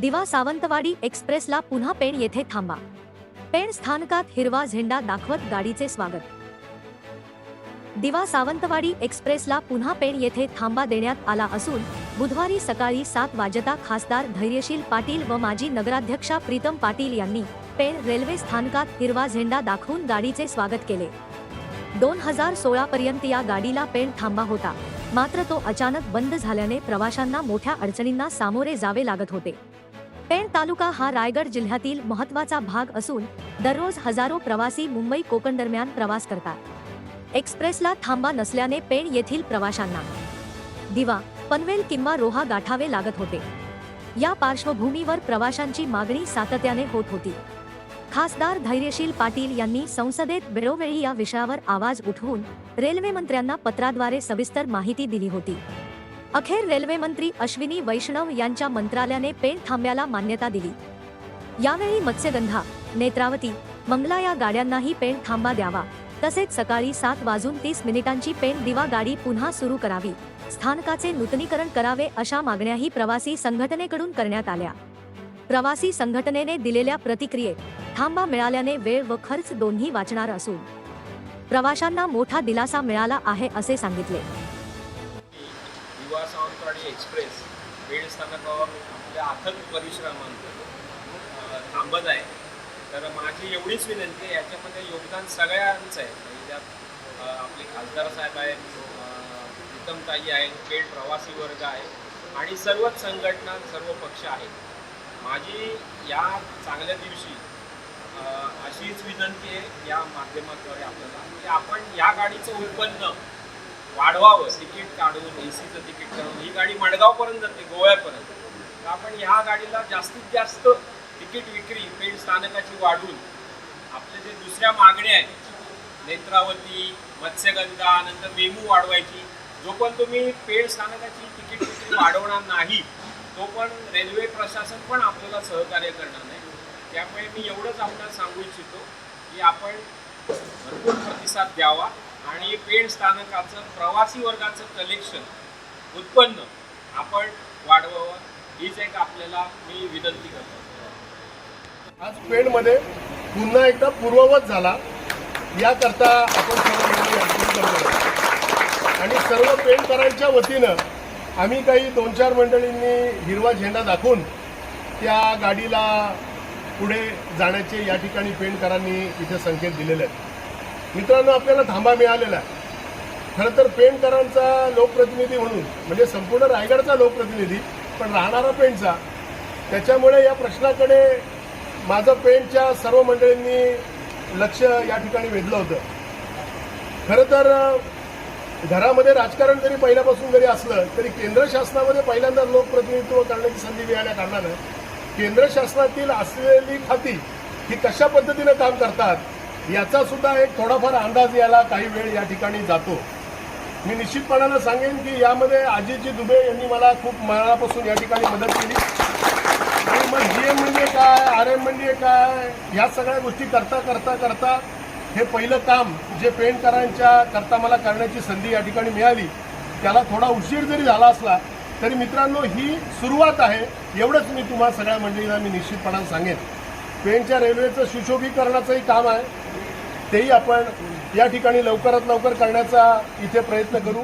दिवा सावंतवाडी एक्सप्रेसला पुन्हा पेण येथे थांबा. पेण स्थानकात हिरवा झेंडा दाखवत गाडीचे स्वागत. दिवा सावंतवाडी एक्सप्रेसला पुन्हा पेण येथे थांबा देण्यात आला असून बुधवारी सकाळी सात वाजता खासदार धैर्यशील पाटील व माजी नगराध्यक्षा प्रीतम पाटील यांनी पेण रेल्वे स्थानकात हिरवा झेंडा दाखवून गाडीचे स्वागत केले. दोन हजार सोळा पर्यंत या गाडीला पेण थांबा होता. मात्र तो अचानक बंद झाल्याने प्रवाशांना मोठ्या अडचणींना सामोरे जावे लागत होते. पेण तालुका हा रायगड जिल्ह्यातील महत्त्वाचा भाग असून दररोज हजारो प्रवासी मुंबई कोकण दरम्यान प्रवास करतात. एक्सप्रेसला थांबा नसल्याने पेण येथील प्रवाशांना दिवा पनवेल किंवा रोहा गाठावे लागत होते. या पार्श्वभूमीवर प्रवाशांची मागणी सातत्याने होत होती. खासदार धैर्यशील पाटील यांनी संसदेत वेळोवेळी या विषयावर आवाज उठवून रेल्वे मंत्र्यांना पत्राद्वारे सविस्तर माहिती दिली होती. अखेर रेल्वे मंत्री अश्विनी वैष्णव यांच्या मंत्रालयाने पेण थांब्याला मान्यता दिली. यावेळी मत्स्यगंधा नेत्रावती मंगला या गाड्यांनाही पेण थांबा द्यावा. तसेच सकाळी सात वाजून तीस मिनिटांची पेण दिवा गाडी पुन्हा सुरू करावी. स्थानकाचे नूतनीकरण करावे अशा मागण्याही प्रवासी संघटनेकडून करण्यात आल्या. प्रवासी संघटनेने दिलेल्या प्रतिक्रियेत थांबा मिळाल्याने वेळ व खर्च दोन्ही वाचणार असून प्रवाशांना मोठा दिलासा मिळाला आहे असे सांगितले. सावंतवाडी एक्सप्रेस बीड स्थानकावर आपल्या अथक परिश्रमांत थांबत आहे. तर माझी एवढीच विनंती आहे याच्यामध्ये योगदान सगळ्यांचं आहे. म्हणजे त्यात आपले खासदार साहेब आहेत प्रीतमताई आहेत पेड प्रवासी वर्ग आहे आणि सर्वच संघटना सर्व पक्ष आहेत. माझी या चांगल्या दिवशी अशीच विनंती आहे या माध्यमाद्वारे आपल्याला. की आपण या गाडीचं उत्पन्न वाढवावं तिकीट काढून ए सीचं तिकीट काढून ही गाडी मडगावपर्यंत जाते गोव्यापर्यंत. तर आपण ह्या गाडीला जास्तीत जास्त तिकीट विक्री पेड स्थानकाची वाढून आपल्या जे दुसऱ्या मागण्या आहेत नेत्रावती मत्स्यगंधा नंतर मेमू वाढवायची जो पण तुम्ही पेड स्थानकाची तिकीट विक्री वाढवणार नाही तो पण रेल्वे प्रशासन पण आपल्याला सहकार्य करणार नाही. त्यामुळे मी एवढंच आपल्याला सांगू इच्छितो की आपण भरपूर प्रतिसाद द्यावा. आणि पेण स्थानकाचं प्रवासी वर्गाचं कलेक्शन उत्पन्न आपण वाढवावं. हीच एक आपल्याला मी विनंती करतो. आज पेणमध्ये पुन्हा एकदा पूर्ववत झाला. याकरता आपण सर्व करतो. आणि सर्व पेणकरांच्या वतीनं आम्ही काही दोन चार मंडळींनी हिरवा झेंडा दाखवून त्या गाडीला पुढे जाण्याचे या ठिकाणी पेणकरांनी इथे संकेत दिलेले आहेत. मित्रांनो आपल्याला थांबा मिळालेला आहे. खरं तर पेंटकरांचा लोकप्रतिनिधी म्हणून म्हणजे संपूर्ण रायगडचा लोकप्रतिनिधी पण राहणारा पेंटचा त्याच्यामुळे या प्रश्नाकडे माझं पेंटच्या सर्व मंडळींनी लक्ष या ठिकाणी वेधलं होतं. खरं तर घरामध्ये राजकारण जरी पहिल्यापासून जरी असलं तरी केंद्र शासनामध्ये पहिल्यांदा लोकप्रतिनिधित्व करण्याची संधी मिळाल्या कारणानं केंद्र शासनातील असलेली खाती ही कशा पद्धतीनं काम करतात याचा सुद्धा एक थोडाफार अंदाज यायला काही वेळ या ठिकाणी जातो. मी निश्चितपणानं सांगेन की यामध्ये अजितजी दुबे यांनी मला खूप मनापासून या ठिकाणी मदत केली. आणि मग जी एम म्हणजे काय आर एम म्हणजे काय ह्या सगळ्या गोष्टी करता करता करता हे पहिलं काम जे पेंटकरांच्या करता मला करण्याची संधी या ठिकाणी मिळाली. त्याला थोडा उशीर जरी झाला असला तरी मित्रांनो ही सुरुवात आहे एवढंच मी तुम्हाला सगळ्या मंडळींना मी निश्चितपणानं सांगेन. पेंटच्या रेल्वेचं सुशोभीकरणाचंही काम आहे. तेही आपण या ठिकाणी लवकरात लवकर करण्याचा इथे प्रयत्न करू.